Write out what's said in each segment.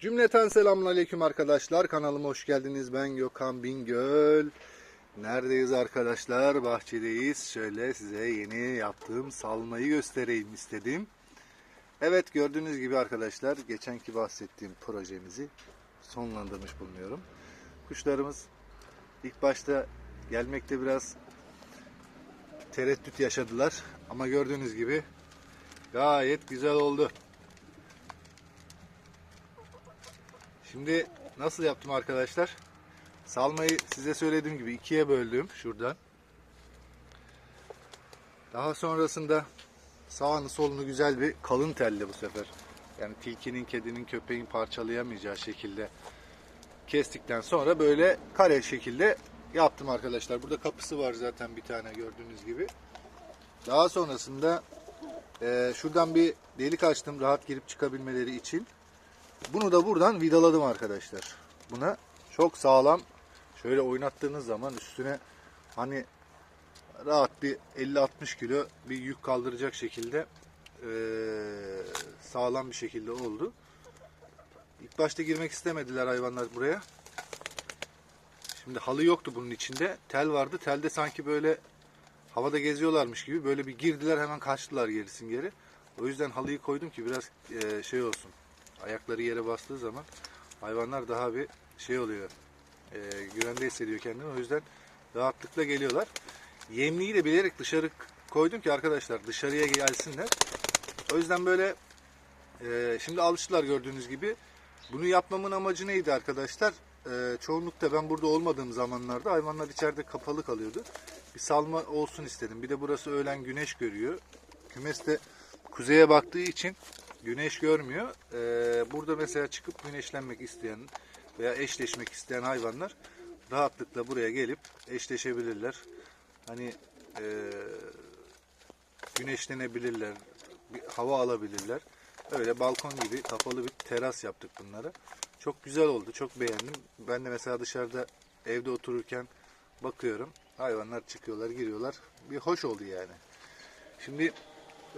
Cümleten selamünaleyküm arkadaşlar. Kanalıma hoş geldiniz. Ben Gökhan Bingöl. Neredeyiz arkadaşlar? Bahçedeyiz. Şöyle size yeni yaptığım salmayı göstereyim istedim. Evet gördüğünüz gibi arkadaşlar geçenki bahsettiğim projemizi sonlandırmış bulunuyorum. Kuşlarımız ilk başta gelmekte biraz tereddüt yaşadılar. Ama gördüğünüz gibi gayet güzel oldu. Şimdi nasıl yaptım arkadaşlar? Salmayı size söylediğim gibi ikiye böldüm şuradan. Daha sonrasında sağını solunu güzel bir kalın telle bu sefer. Yani tilkinin, kedinin, köpeğin parçalayamayacağı şekilde kestikten sonra böyle kare şekilde yaptım arkadaşlar. Burada kapısı var zaten bir tane gördüğünüz gibi. Daha sonrasında eee, şuradan bir delik açtım rahat girip çıkabilmeleri için. Bunu da buradan vidaladım arkadaşlar. Buna çok sağlam şöyle oynattığınız zaman üstüne hani rahat bir 50-60 kilo bir yük kaldıracak şekilde sağlam bir şekilde oldu. İlk başta girmek istemediler hayvanlar buraya. Şimdi halı yoktu bunun içinde. Tel vardı. Telde sanki böyle havada geziyorlarmış gibi böyle bir girdiler hemen kaçtılar gerisin geri. O yüzden halıyı koydum ki biraz şey olsun ayakları yere bastığı zaman hayvanlar daha bir şey oluyor. E, güvende hissediyor kendini. O yüzden rahatlıkla geliyorlar. Yemliği de bilerek dışarı koydum ki arkadaşlar dışarıya gelsinler. O yüzden böyle e, şimdi alıştılar gördüğünüz gibi. Bunu yapmamın amacı neydi arkadaşlar? E, çoğunlukta ben burada olmadığım zamanlarda hayvanlar içeride kapalı kalıyordu. Bir salma olsun istedim. Bir de burası öğlen güneş görüyor. Kümes de kuzeye baktığı için güneş görmüyor. Ee, burada mesela çıkıp güneşlenmek isteyen veya eşleşmek isteyen hayvanlar rahatlıkla buraya gelip eşleşebilirler. Hani e, güneşlenebilirler, bir hava alabilirler. Öyle balkon gibi kapalı bir teras yaptık bunlara. Çok güzel oldu, çok beğendim. Ben de mesela dışarıda evde otururken bakıyorum. Hayvanlar çıkıyorlar, giriyorlar. Bir hoş oldu yani. Şimdi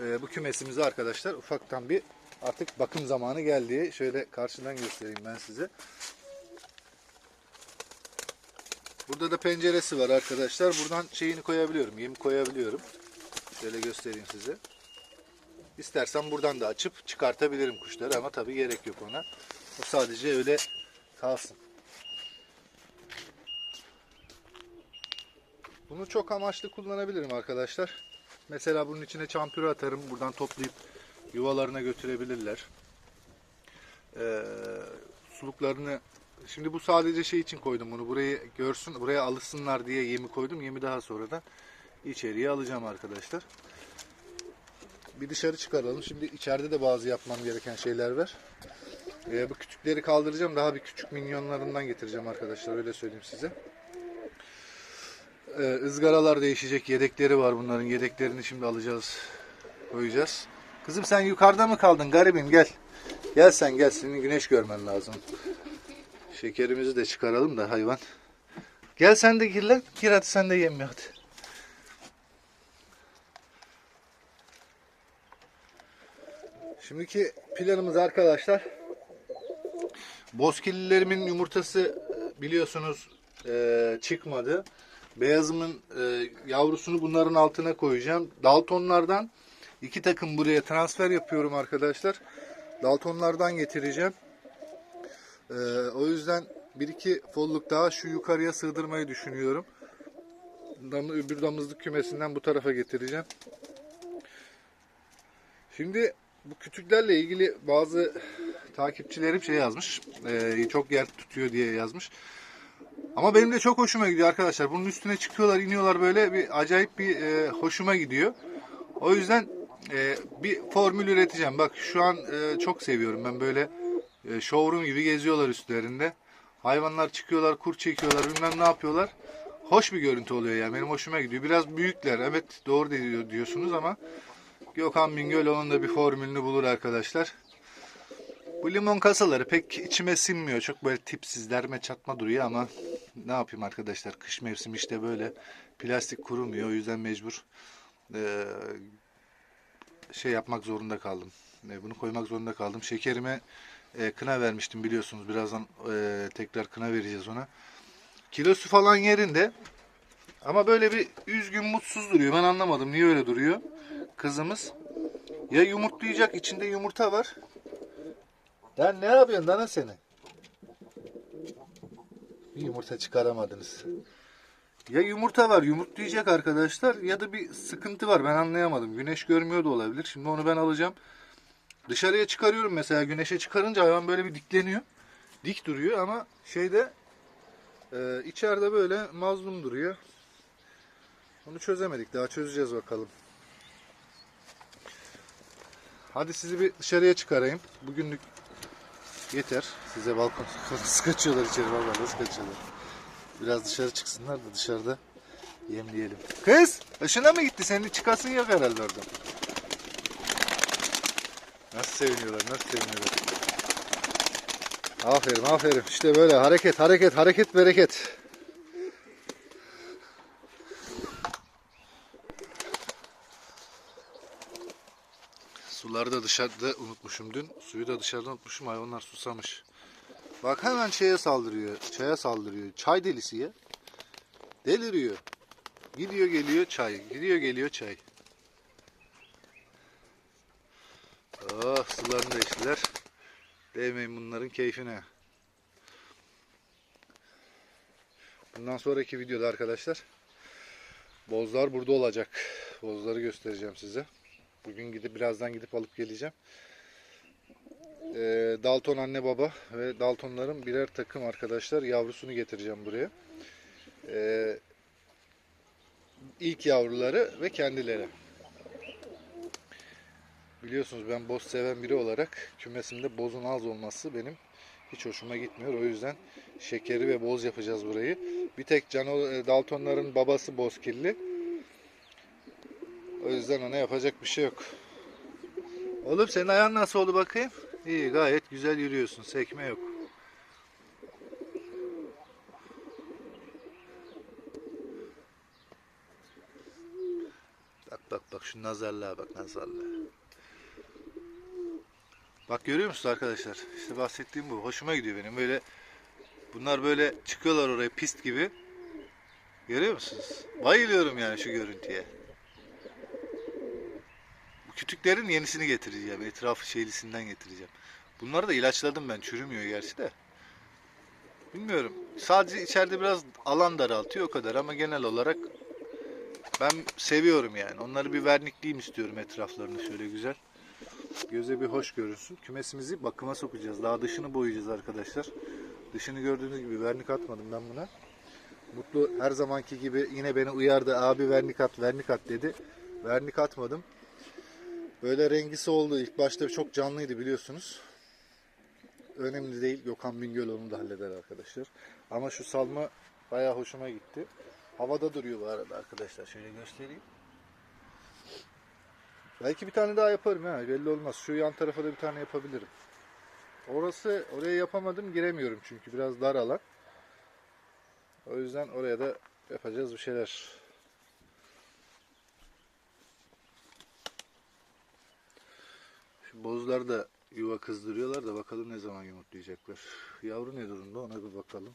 e, bu kümesimizi arkadaşlar ufaktan bir artık bakım zamanı geldi. Şöyle karşıdan göstereyim ben size. Burada da penceresi var arkadaşlar. Buradan şeyini koyabiliyorum. Yemi koyabiliyorum. Şöyle göstereyim size. İstersen buradan da açıp çıkartabilirim kuşları ama tabii gerek yok ona. O sadece öyle kalsın. Bunu çok amaçlı kullanabilirim arkadaşlar. Mesela bunun içine çampürü atarım. Buradan toplayıp yuvalarına götürebilirler. Ee, suluklarını şimdi bu sadece şey için koydum bunu. Burayı görsün, buraya alışsınlar diye yemi koydum. Yemi daha sonra da içeriye alacağım arkadaşlar. Bir dışarı çıkaralım. Şimdi içeride de bazı yapmam gereken şeyler var. Ee, bu küçükleri kaldıracağım. Daha bir küçük minyonlarından getireceğim arkadaşlar. Öyle söyleyeyim size. Ee, ızgaralar değişecek. Yedekleri var bunların. Yedeklerini şimdi alacağız. Koyacağız. Kızım sen yukarıda mı kaldın? Garibim gel. Gel sen gel. Senin güneş görmen lazım. Şekerimizi de çıkaralım da hayvan. Gel sen de gir lan. Gir hadi sen de yemiyor hadi. Şimdiki planımız arkadaşlar. Bozkirlilerimin yumurtası e, biliyorsunuz e, çıkmadı. Beyazımın e, yavrusunu bunların altına koyacağım. Daltonlardan iki takım buraya transfer yapıyorum arkadaşlar. Daltonlardan getireceğim. E, o yüzden bir iki folluk daha şu yukarıya sığdırmayı düşünüyorum. Dam, öbür damızlık kümesinden bu tarafa getireceğim. Şimdi bu kütüklerle ilgili bazı takipçilerim şey yazmış. e, çok yer tutuyor diye yazmış. Ama benim de çok hoşuma gidiyor arkadaşlar. Bunun üstüne çıkıyorlar, iniyorlar böyle bir acayip bir e, hoşuma gidiyor. O yüzden e, bir formül üreteceğim. Bak şu an e, çok seviyorum ben böyle e, showroom gibi geziyorlar üstlerinde. Hayvanlar çıkıyorlar, kur çekiyorlar, bilmem ne yapıyorlar. Hoş bir görüntü oluyor yani. Benim hoşuma gidiyor. Biraz büyükler. Evet doğru diyor, diyorsunuz ama Gökhan Bingöl onun da bir formülünü bulur arkadaşlar. Bu limon kasaları pek içime sinmiyor. Çok böyle tipsiz derme çatma duruyor ama ne yapayım arkadaşlar. Kış mevsimi işte böyle plastik kurumuyor. O yüzden mecbur eee, şey yapmak zorunda kaldım. E, Bunu koymak zorunda kaldım. Şekerime e, kına vermiştim biliyorsunuz. Birazdan e, tekrar kına vereceğiz ona. Kilosu falan yerinde. Ama böyle bir üzgün, mutsuz duruyor. Ben anlamadım niye öyle duruyor. Kızımız. Ya yumurtlayacak, içinde yumurta var. Lan ne yapıyorsun dana seni? Bir yumurta çıkaramadınız. Ya yumurta var, yumurtlayacak arkadaşlar ya da bir sıkıntı var. Ben anlayamadım. Güneş görmüyor da olabilir. Şimdi onu ben alacağım. Dışarıya çıkarıyorum mesela. Güneşe çıkarınca hayvan böyle bir dikleniyor. Dik duruyor ama şeyde e, içeride böyle mazlum duruyor. Onu çözemedik. Daha çözeceğiz bakalım. Hadi sizi bir dışarıya çıkarayım. Bugünlük yeter. Size balkon nasıl kaçıyorlar içeri vallahi nasıl kaçıyorlar. Biraz dışarı çıksınlar da dışarıda yemleyelim. Kız ışına mı gitti? Senin çıkasın yok herhalde oradan. Nasıl seviniyorlar, nasıl seviniyorlar. Aferin, aferin. İşte böyle hareket, hareket, hareket, bereket. Suları da dışarıda unutmuşum dün. Suyu da dışarıda unutmuşum. Hayvanlar susamış. Bak hemen şeye saldırıyor. Çaya saldırıyor. Çay delisi ya. Deliriyor. Gidiyor geliyor çay. Gidiyor geliyor çay. Oh sularını da içtiler. Değmeyin bunların keyfine. Bundan sonraki videoda arkadaşlar bozlar burada olacak. Bozları göstereceğim size. Bugün gidip birazdan gidip alıp geleceğim. Ee, Dalton anne baba ve Daltonların birer takım arkadaşlar yavrusunu getireceğim buraya. Ee, ilk yavruları ve kendileri. Biliyorsunuz ben boz seven biri olarak kümesimde bozun az olması benim hiç hoşuma gitmiyor. O yüzden şekeri ve boz yapacağız burayı. Bir tek Cano e, Daltonların babası bozkirli. O yüzden ona yapacak bir şey yok. Oğlum senin ayağın nasıl oldu bakayım? İyi gayet güzel yürüyorsun. Sekme yok. Bak bak bak şu nazarlığa bak nazarlığa. Bak görüyor musunuz arkadaşlar? İşte bahsettiğim bu. Hoşuma gidiyor benim. Böyle bunlar böyle çıkıyorlar oraya pist gibi. Görüyor musunuz? Bayılıyorum yani şu görüntüye. Kütüklerin yenisini getireceğim. Etrafı şeylisinden getireceğim. Bunları da ilaçladım ben. Çürümüyor gerçi de. Bilmiyorum. Sadece içeride biraz alan daraltıyor o kadar ama genel olarak ben seviyorum yani. Onları bir vernikleyeyim istiyorum etraflarını şöyle güzel. Göze bir hoş görünsün. Kümesimizi bakıma sokacağız. Daha dışını boyayacağız arkadaşlar. Dışını gördüğünüz gibi vernik atmadım ben buna. Mutlu her zamanki gibi yine beni uyardı. Abi vernik at, vernik at dedi. Vernik atmadım. Böyle rengisi oldu. İlk başta çok canlıydı biliyorsunuz. Önemli değil. Gökhan Bingöl onu da halleder arkadaşlar. Ama şu salma bayağı hoşuma gitti. Havada duruyor bu arada arkadaşlar. Şöyle göstereyim. Belki bir tane daha yaparım ha. Belli olmaz. Şu yan tarafa da bir tane yapabilirim. Orası oraya yapamadım. Giremiyorum çünkü biraz dar alan. O yüzden oraya da yapacağız bir şeyler. Bozlar da yuva kızdırıyorlar da bakalım ne zaman yumurtlayacaklar. Yavru ne durumda ona bir bakalım.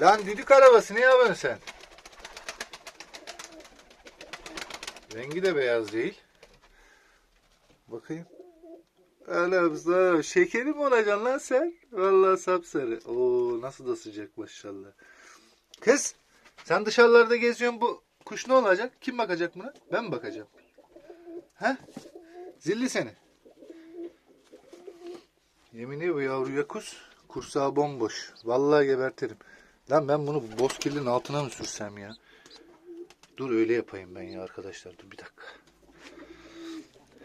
Lan düdük arabası ne yapıyorsun sen? Rengi de beyaz değil. Bakayım. Anam şekeri mi olacaksın lan sen? Vallahi sapsarı. Oo nasıl da sıcak maşallah. Kız sen dışarılarda geziyorsun bu kuş ne olacak? Kim bakacak buna? Ben mi bakacağım? He? Zilli seni. Yemini bu yavruya kus. Kursağı bomboş. Vallahi gebertirim. Lan ben bunu bu bozkirlinin altına mı sürsem ya? Dur öyle yapayım ben ya arkadaşlar. Dur bir dakika.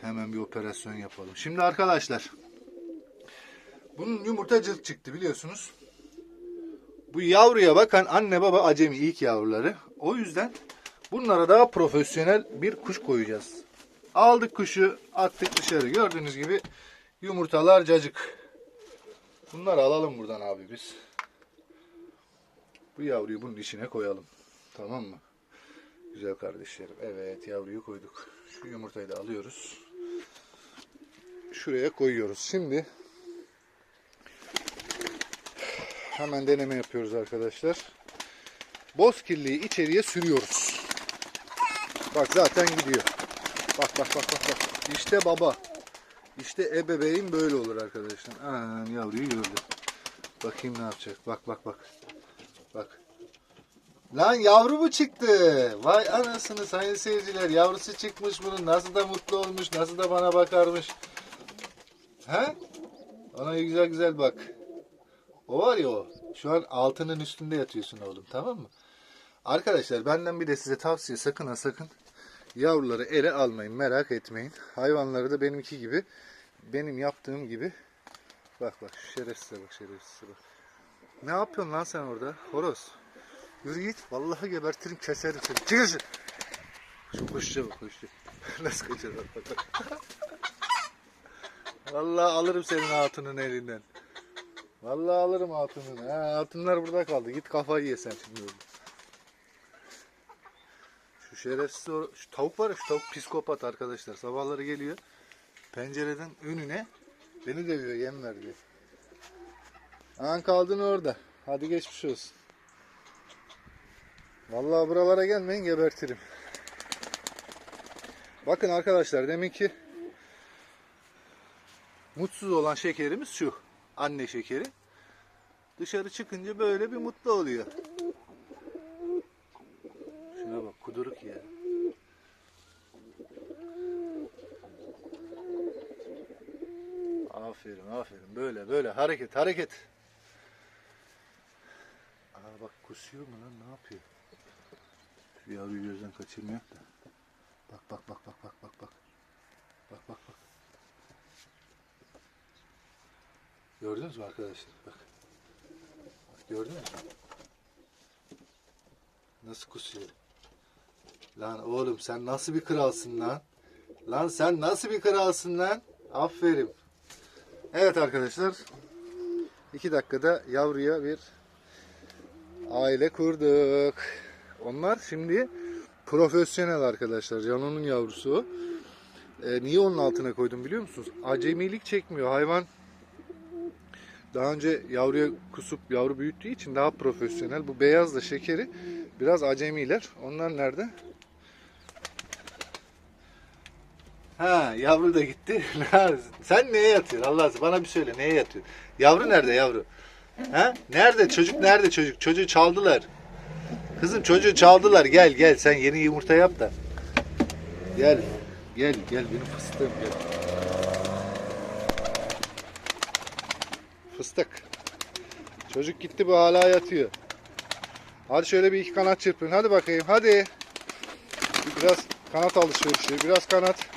Hemen bir operasyon yapalım. Şimdi arkadaşlar. Bunun yumurtacık çıktı biliyorsunuz. Bu yavruya bakan anne baba acemi ilk yavruları. O yüzden bunlara daha profesyonel bir kuş koyacağız. Aldık kuşu attık dışarı. Gördüğünüz gibi yumurtalar cacık. Bunları alalım buradan abi biz. Bu yavruyu bunun içine koyalım. Tamam mı? Güzel kardeşlerim. Evet yavruyu koyduk. Şu yumurtayı da alıyoruz. şuraya koyuyoruz. Şimdi hemen deneme yapıyoruz arkadaşlar. Bozkirliği içeriye sürüyoruz. Bak zaten gidiyor. Bak bak bak bak bak. İşte baba. İşte ebeveyn böyle olur arkadaşlar. Aa, yavruyu gördü. Bakayım ne yapacak. Bak bak bak. Bak. Lan yavru mu çıktı? Vay anasını sayın seyirciler. Yavrusu çıkmış bunun. Nasıl da mutlu olmuş. Nasıl da bana bakarmış. He? Ona güzel güzel bak. O var ya o. Şu an altının üstünde yatıyorsun oğlum tamam mı? Arkadaşlar benden bir de size tavsiye sakın ha sakın yavruları ele almayın merak etmeyin. Hayvanları da benimki gibi benim yaptığım gibi bak bak şerefsize bak şerefsize bak. Ne yapıyorsun lan sen orada horoz? Yürü git vallahi gebertirim keserim seni. Çık şu. Bak koşuya. Nasıl kaçar bak. bak. Vallahi alırım senin hatunun elinden. Vallahi alırım hatununu. Ha, hatunlar burada kaldı. Git kafayı ye sen şimdi. orada. Şerefsiz o, şu tavuk var ya şu tavuk psikopat arkadaşlar. Sabahları geliyor. Pencereden önüne beni dövüyor yem ver diye. An kaldın orada. Hadi geçmiş olsun. Vallahi buralara gelmeyin gebertirim. Bakın arkadaşlar demek ki mutsuz olan şekerimiz şu. Anne şekeri. Dışarı çıkınca böyle bir mutlu oluyor. Kuduruk ya. Aferin aferin böyle böyle hareket hareket. Aa bak kusuyor mu lan ne yapıyor? Şu yavruyu gözden kaçırmayak da. Bak bak bak bak bak bak bak. Bak bak bak. Gördünüz mü arkadaşlar? Bak gördünüz mü? Nasıl kusuyor? Lan oğlum sen nasıl bir kralsın lan? Lan sen nasıl bir kralsın lan? Aferin. Evet arkadaşlar. iki dakikada yavruya bir aile kurduk. Onlar şimdi profesyonel arkadaşlar. Cano'nun yavrusu. Ee, niye onun altına koydum biliyor musunuz? Acemilik çekmiyor. Hayvan daha önce yavruya kusup yavru büyüttüğü için daha profesyonel. Bu beyaz da şekeri biraz acemiler. Onlar nerede? Ha yavru da gitti. Sen neye yatıyorsun Allah aşkına bana bir söyle neye yatıyor? Yavru nerede yavru? Ha? Nerede çocuk nerede çocuk? Çocuğu çaldılar. Kızım çocuğu çaldılar. Gel gel sen yeni yumurta yap da. Gel. Gel gel benim fıstığım gel. Fıstık. Çocuk gitti bu hala yatıyor. Hadi şöyle bir iki kanat çırpın. Hadi bakayım hadi. Biraz kanat alışverişi. Biraz kanat.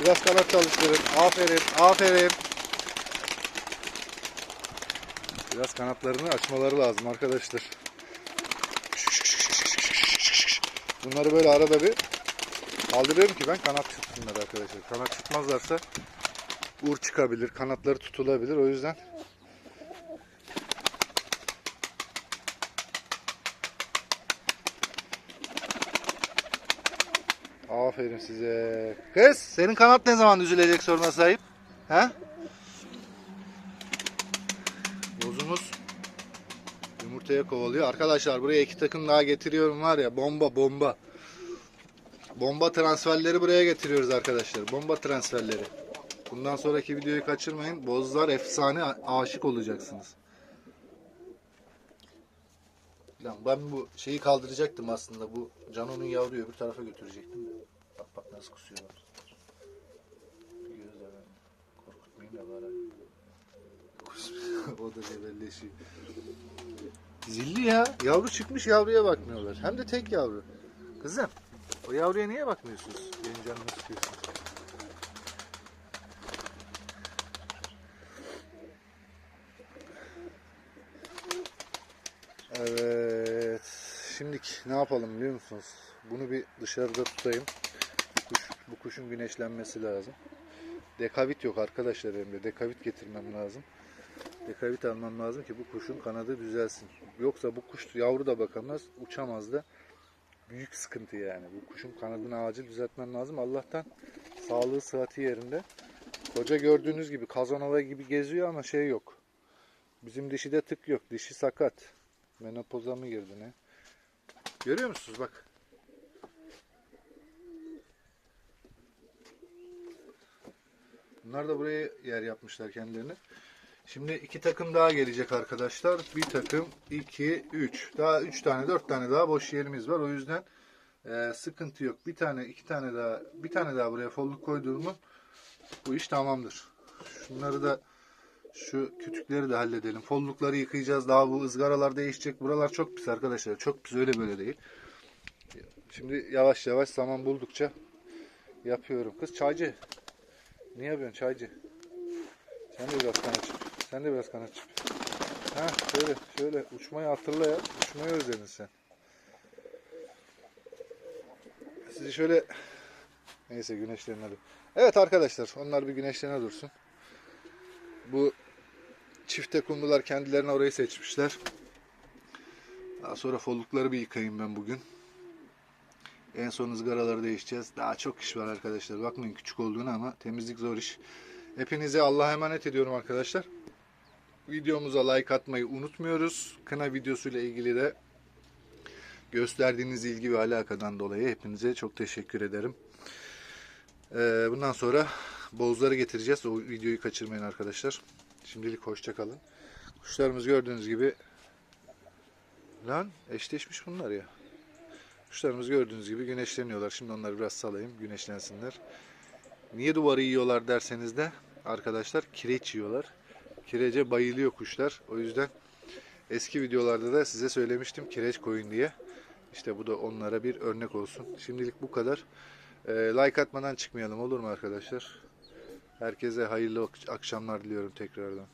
Biraz kanat çalıştırın. Aferin. Aferin. Biraz kanatlarını açmaları lazım arkadaşlar. Bunları böyle arada bir kaldırıyorum ki ben kanat tutsunlar arkadaşlar. Kanat tutmazlarsa uğur çıkabilir. Kanatları tutulabilir. O yüzden Aferin size. Kız senin kanat ne zaman düzülecek soruna sahip? He? Bozumuz yumurtaya kovalıyor. Arkadaşlar buraya iki takım daha getiriyorum var ya bomba bomba. Bomba transferleri buraya getiriyoruz arkadaşlar. Bomba transferleri. Bundan sonraki videoyu kaçırmayın. Bozlar efsane aşık olacaksınız. Ben bu şeyi kaldıracaktım aslında. Bu Cano'nun yavruyu öbür tarafa götürecektim. Nasıl kusuyorlar. Gözlerden korkutmayayım da bari. O da cebelleşiyor. Zilli ya. Yavru çıkmış yavruya bakmıyorlar. Hem de tek yavru. Kızım o yavruya niye bakmıyorsunuz? Benim canımı sıkıyorsunuz. Evet. Şimdiki ne yapalım biliyor musunuz? Bunu bir dışarıda tutayım. Bu, kuş, bu kuşun güneşlenmesi lazım. Dekavit yok arkadaşlar elimde. Dekavit getirmem lazım. Dekavit almam lazım ki bu kuşun kanadı düzelsin. Yoksa bu kuş yavru da bakamaz, uçamaz da. Büyük sıkıntı yani. Bu kuşun kanadını acil düzeltmem lazım. Allah'tan sağlığı sıhhati yerinde. Koca gördüğünüz gibi kazanova gibi geziyor ama şey yok. Bizim dişide tık yok. Dişi sakat. Menopoza mı girdi ne? Görüyor musunuz bak. Bunlar da buraya yer yapmışlar kendilerine. Şimdi iki takım daha gelecek arkadaşlar. Bir takım, iki, üç. Daha üç tane, dört tane daha boş yerimiz var. O yüzden e, sıkıntı yok. Bir tane, iki tane daha, bir tane daha buraya folluk koyduğumu bu iş tamamdır. Şunları da şu kütükleri de halledelim. Follukları yıkayacağız. Daha bu ızgaralar değişecek. Buralar çok pis arkadaşlar. Çok pis öyle böyle değil. Şimdi yavaş yavaş zaman buldukça yapıyorum. Kız çaycı. Ne yapıyorsun çaycı? Sen de biraz kanat çırp. Sen de biraz kanat çırp. Ha şöyle şöyle uçmayı hatırla ya. Uçmayı özledin sen. Sizi şöyle neyse güneşlerin hadi. Evet arkadaşlar onlar bir güneşlerine dursun. Bu çifte kumrular kendilerine orayı seçmişler. Daha sonra follukları bir yıkayayım ben bugün. En son ızgaraları değişeceğiz. Daha çok iş var arkadaşlar. Bakmayın küçük olduğunu ama temizlik zor iş. Hepinize Allah'a emanet ediyorum arkadaşlar. Videomuza like atmayı unutmuyoruz. Kına videosuyla ilgili de gösterdiğiniz ilgi ve alakadan dolayı hepinize çok teşekkür ederim. Ee, bundan sonra bozları getireceğiz. O videoyu kaçırmayın arkadaşlar. Şimdilik hoşça kalın. Kuşlarımız gördüğünüz gibi lan eşleşmiş bunlar ya. Kuşlarımız gördüğünüz gibi güneşleniyorlar. Şimdi onları biraz salayım güneşlensinler. Niye duvarı yiyorlar derseniz de arkadaşlar kireç yiyorlar. Kirece bayılıyor kuşlar. O yüzden eski videolarda da size söylemiştim kireç koyun diye. İşte bu da onlara bir örnek olsun. Şimdilik bu kadar. Ee, like atmadan çıkmayalım olur mu arkadaşlar? Herkese hayırlı ak- akşamlar diliyorum tekrardan.